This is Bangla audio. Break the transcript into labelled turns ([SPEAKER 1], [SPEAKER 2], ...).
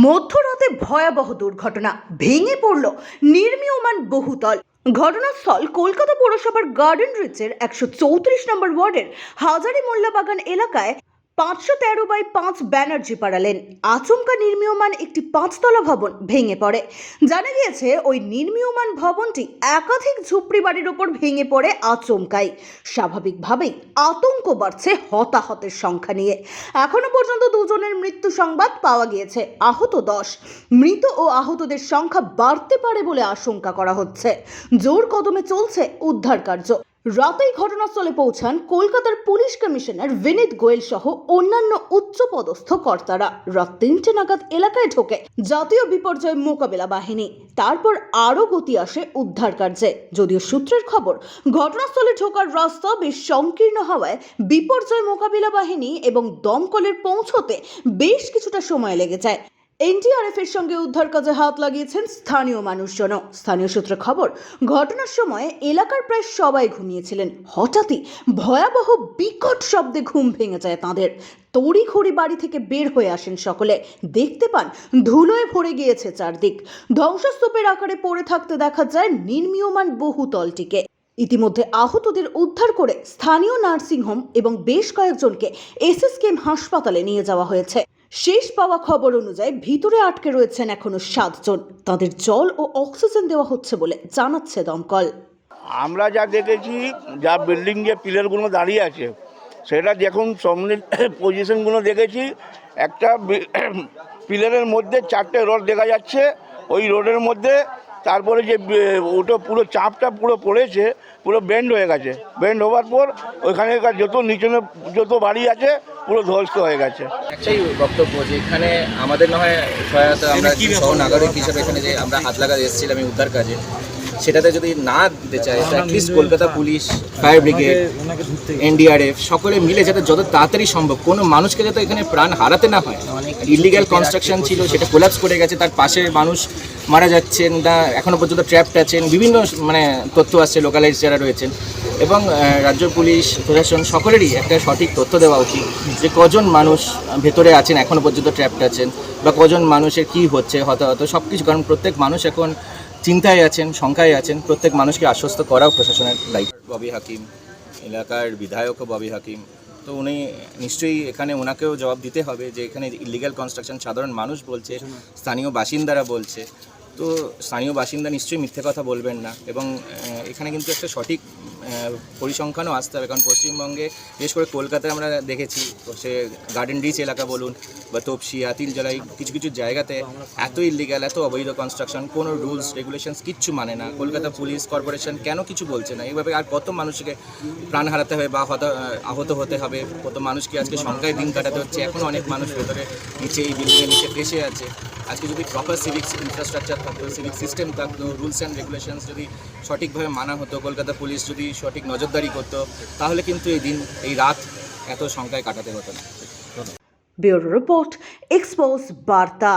[SPEAKER 1] মধ্যরাতে ভয়াবহ দুর্ঘটনা ভেঙে পড়ল নির্মীয়মান বহুতল। ঘটনাস্থল কলকাতা পৌরসভার গার্ডেন রিচের একশো চৌত্রিশ নম্বর ওয়ার্ডের হাজারি মোল্লা বাগান এলাকায় পাঁচশো তেরো বাই পাঁচ ব্যানার্জি পাড়ালেন, আচমকা নির্মীয়মান একটি পাঁচতলা ভবন ভেঙে পড়ে। জানা গিয়েছে, ওই নির্মীয়মান ভবনটি একাধিক ঝুপড়ি বাড়ির ওপর ভেঙে পড়ে আচমকাই। স্বাভাবিকভাবেই আতঙ্ক বাড়ছে হতাহতের সংখ্যা নিয়ে। এখনও পর্যন্ত দুজনের মৃত্যু সংবাদ পাওয়া গিয়েছে, আহত দশ। মৃত ও আহতদের সংখ্যা বাড়তে পারে বলে আশঙ্কা করা হচ্ছে। জোর কদমে চলছে উদ্ধার কার্য রাতেই ঘটনাস্থলে পৌঁছান কলকাতার পুলিশ কমিশনার বিনীত গোয়েল সহ অন্যান্য উচ্চপদস্থ কর্তারা। রাত তিনটে নাগাদ এলাকায় ঢোকে জাতীয় বিপর্যয় মোকাবেলা বাহিনী। তারপর আরও গতি আসে উদ্ধার কার্যে। যদিও সূত্রের খবর, ঘটনাস্থলে ঢোকার রাস্তা বেশ সংকীর্ণ হওয়ায় বিপর্যয় মোকাবিলা বাহিনী এবং দমকলের পৌঁছতে বেশ কিছুটা সময় লেগে যায়। এনডিআরএফ এর সঙ্গে উদ্ধার কাজে হাত লাগিয়েছেন স্থানীয় মানুষজন স্থানীয় সূত্রে খবর, ঘটনার সময় এলাকার প্রায় সবাই ঘুমিয়েছিলেন। হঠাৎই ভয়াবহ বিকট শব্দে ঘুম ভেঙে যায় তাদের। তড়িঘড়ি বাড়ি থেকে বের হয়ে আসেন সকলে। দেখতে পান, ধুলোয় ভরে গিয়েছে চারদিক। ধ্বংসস্তূপের আকারে পড়ে থাকতে দেখা যায় নির্মীয়মান বহুতলটিকে ইতিমধ্যে আহতদের উদ্ধার করে স্থানীয় নার্সিংহোম এবং বেশ কয়েকজনকে এসএসকেএম হাসপাতালে নিয়ে যাওয়া হয়েছে। শেষ পাওয়া খবর অনুযায়ী ভিতরে আটকে রয়েছেন এখনও সাতজন। তাদের জল ও অক্সিজেন দেওয়া হচ্ছে বলে জানাচ্ছে দমকল।
[SPEAKER 2] আমরা যা দেখেছি, যা বিল্ডিং যে পিলারগুলো দাঁড়িয়ে আছে, সেটা দেখুন, সামনে পজিশনগুলো দেখেছি। একটা পিলারের মধ্যে চারটে রড দেখা যাচ্ছে। ওই রোডের মধ্যে তারপরে যে ওটা পুরো চাপটা পুরো পড়েছে পুরো বেন্ড হয়ে গেছে। বেন্ড হওয়ার পর ওইখানে যত নিচনে যত বাড়ি আছে পুরো ধ্বস্ত হয়ে গেছে।
[SPEAKER 3] একটাই বক্তব্য যে এখানে আমাদের না হয় সহায়তা আমরা সহ নাগরিক হিসেবে এখানে যে আমরা হাত লাগাতে এসেছিলাম এই উদ্ধার কাজে সেটাতে যদি না দিতে চায় তো at least Kolkata police fire brigade NDRF সকলে মিলে যাতে যত তাড়াতাড়ি সম্ভব কোনো মানুষকে যাতে এখানে প্রাণ হারাতে না হয়। ইলিগ্যাল কনস্ট্রাকশন ছিল সেটা কোলাপস করে গেছে তার পাশে মানুষ মারা যাচ্ছেন না এখনও পর্যন্ত ট্র্যাপড আছেন বিভিন্ন মানে তথ্য আসছে লোকালাইজ যারা রয়েছেন। এবং রাজ্য পুলিশ প্রশাসন সকলেরই একটা সঠিক তথ্য দেওয়া উচিত যে কজন মানুষ ভেতরে আছেন এখনও পর্যন্ত ট্র্যাপড আছেন বা কজন মানুষের কি হচ্ছে হতাহত সব কিছু কারণ প্রত্যেক মানুষ এখন চিন্তায় আছেন শঙ্কায় আছেন প্রত্যেক মানুষকে আশ্বস্ত করাও প্রশাসনের দায়িত্ব। ববি হাকিম এলাকার বিধায়কও ববি হাকিম তো উনি নিশ্চয়ই এখানে ওনাকেও জবাব দিতে হবে যে এখানে ইলিগাল কনস্ট্রাকশন সাধারণ মানুষ বলছে স্থানীয় বাসিন্দারা বলছে। তো স্থানীয় বাসিন্দা নিশ্চয়ই মিথ্যে কথা বলবেন না এবং এখানে কিন্তু একটা সঠিক পরিসংখ্যানও আসতে হবে। কারণ পশ্চিমবঙ্গে, বিশেষ করে কলকাতায় আমরা দেখেছি, সে গার্ডেন রিচ এলাকা বলুন বা তপসি আতিল জলাই কিছু কিছু জায়গাতে এত ইলিগাল এত অবৈধ কনস্ট্রাকশন কোনো রুলস রেগুলেশনস কিচ্ছু মানে না। কলকাতা পুলিশ কর্পোরেশন কেন কিছু বলছে না? এইভাবে আর কত মানুষকে প্রাণ হারাতে হবে বা হত, আহত হতে হবে? কত মানুষকে আজকে সংখ্যায় দিন কাটাতে হচ্ছে? এখনও অনেক মানুষ ভেতরে, নিচে এই বিল্ডিংয়ের নিচে ফেসে আছে। আজকে যদি প্রপার সিভিক্স ইনফ্রাস্ট্রাকচার থাকতো সিভিক সিস্টেম থাকতো রুলস অ্যান্ড রেগুলেশনস যদি সঠিকভাবে মানা হতো, কলকাতা পুলিশ যদি সঠিক নজরদারি করতো, তাহলে কিন্তু এই দিন, এই রাত এত সংখ্যায় কাটাতে হতো না।
[SPEAKER 1] ব্যুরো রিপোর্ট এক্সপোজ বার্তা।